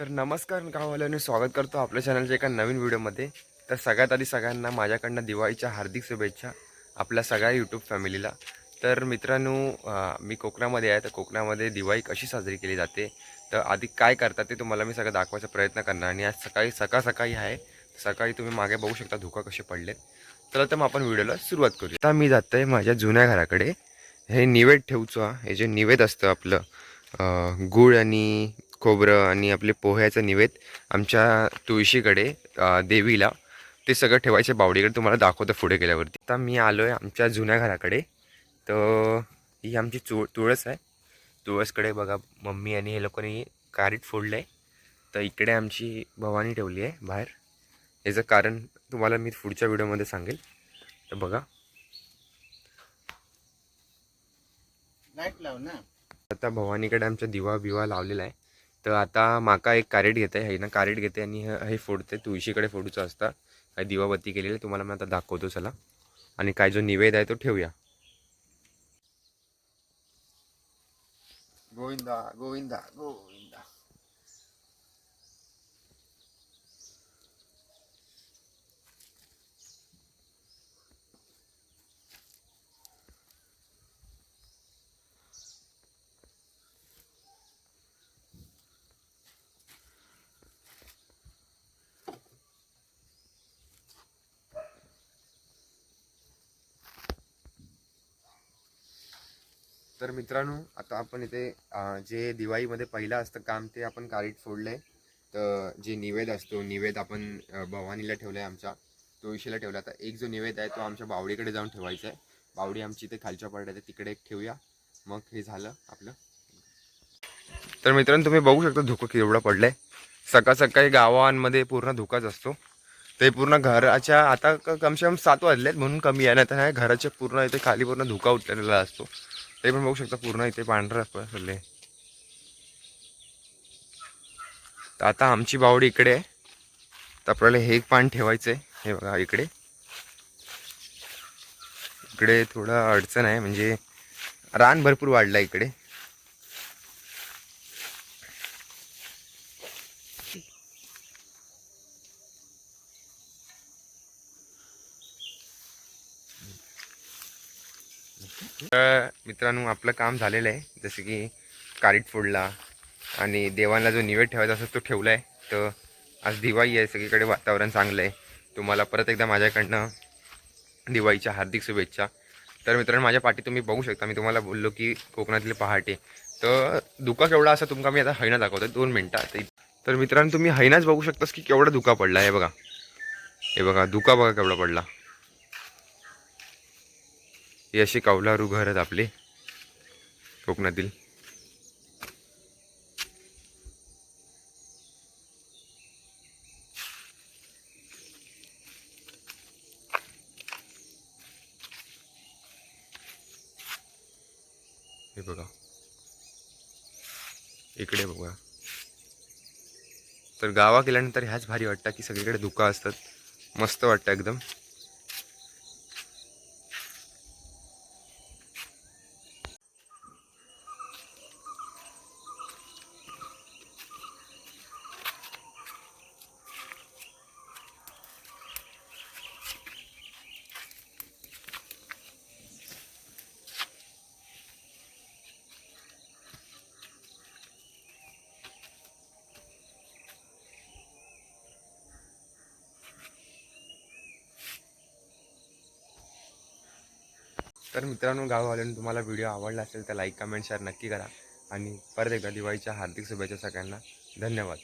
तर नमस्कार गाववाल्याने स्वागत करतो आपल्या चॅनलच्या एका नवीन व्हिडिओमध्ये. तर सगळ्यात आधी सगळ्यांना माझ्याकडनं दिवाळीच्या हार्दिक शुभेच्छा आपल्या सगळ्या यूट्यूब फॅमिलीला तर मित्रांनो मी कोकणामध्ये आहे तर कोकणामध्ये दिवाळी कशी साजरी केली जाते तर आधी काय करतात ते तुम्हाला मी सगळं दाखवायचा प्रयत्न करणार आणि आज सकाळी सकाळ सकाळी आहे सकाळी तुम्ही मागे बघू शकता धुका कसे पडलेत. चला तर मग आपण व्हिडिओला सुरुवात करू आता मी जात आहे माझ्या जुन्या घराकडे. हे निवेद ठेवचो हे जे निवेद असतं आपलं गूळ आणि खोबरं आणि आपले पोह्याचं निवेद आमच्या तुळशीकडे देवीला. ते सगळं ठेवायचे बावडीकडे. तुम्हाला दाखवतो पुढे गेल्यावरती. आता मी आलो आहे आमच्या जुन्या घराकडे. तर ही आमची चु तुळस आहे. तुळसकडे बघा मम्मी आणि हे लोकांनी कारीट फोडलं आहे तर इकडे आमची भवानी ठेवली आहे बाहेर. याचं कारण तुम्हाला मी पुढच्या व्हिडिओमध्ये सांगेल. तर बघा. लाइट लाव ना. आता भवानीकडे आमचा दिवा बिवा लावलेला आहे. तर आता माका एक कारेट घेते आहे. ना कारेट घेते आणि हे फोडते. तुळशीकडे फोडूचं असतं. काय दिवाबत्ती केलेली तुम्हाला मी आता दाखवतो चला. आणि काय जो निवेद आहे तो ठेवूया. गोविंदा गोविंदा गोविंदा. तर मित्रांनो आता आपण इथे जे दिवाळीमध्ये पहिलं असतं काम ते आपण कारीट फोडलंय तर जे निवेद असतो निवेद आपण भवानीला ठेवला आहे आमच्या तुळशीला ठेवला आता एक जो निवेद आहे तो आमच्या बावडीकडे जाऊन ठेवायचा आहे. बावडी आमची इथे खालच्या पडल्या आहे तिकडे एक ठेवूया. मग हे झालं आपलं. तर मित्रांनो तुम्ही बघू शकता धुकं केवढं आहे सकाळ सकाळी गावांमध्ये पूर्ण धुकाच असतो. ते पूर्ण घराच्या आता क- कमसे कम सात वाजले आहेत म्हणून कमी आहे ना तर घराच्या पूर्ण इथे खाली पूर्ण धुका उठलेला असतो. ते पण बघू शकता पूर्ण इथे पांढरं पडले तर आता आमची बावडी इकडे आहे. तर आपल्याला हे एक पान ठेवायचं आहे हे बघा इकडे. इकडे थोडं अडचण आहे म्हणजे रान भरपूर वाढलं आहे इकडे. तर मित्रांनो आपलं काम झालेलं आहे. जसं की कारीट फोडला आणि देवांना जो निवेद ठेवायचा असतो तो ठेवला आहे तर आज दिवाळी आहे. सगळीकडे वातावरण चांगलं आहे. तुम्हाला परत एकदा माझ्याकडनं दिवाळीच्या हार्दिक शुभेच्छा. तर मित्रांनो माझ्या पाठी तुम्ही बघू शकता. मी तुम्हाला बोललो की कोकणातले पहाटे. तर धुका केवढा असा तुमका मी आता हैना दाखवतो दोन मिनटात तर मित्रांनो तुम्ही हैनाच बघू शकतास की केवढा धुका पडला. आहे बघा. हे बघा धुका बघा केवढा पडला. हे असे कौलारू घर आहेत आपले. कोकणातील. हे बघा. इकडे बघा. तर गावा गेल्यानंतर ह्याच भारी वाटतं की सगळीकडे धुका असतात. मस्त वाटतं एकदम. तर मित्रांनो गाववाल्यांनी तुम्हाला व्हिडिओ आवडला असेल तर लाईक कमेंट शेअर नक्की करा. आणि परत एकदा दिवाळीच्या हार्दिक शुभेच्छा सगळ्यांना. धन्यवाद.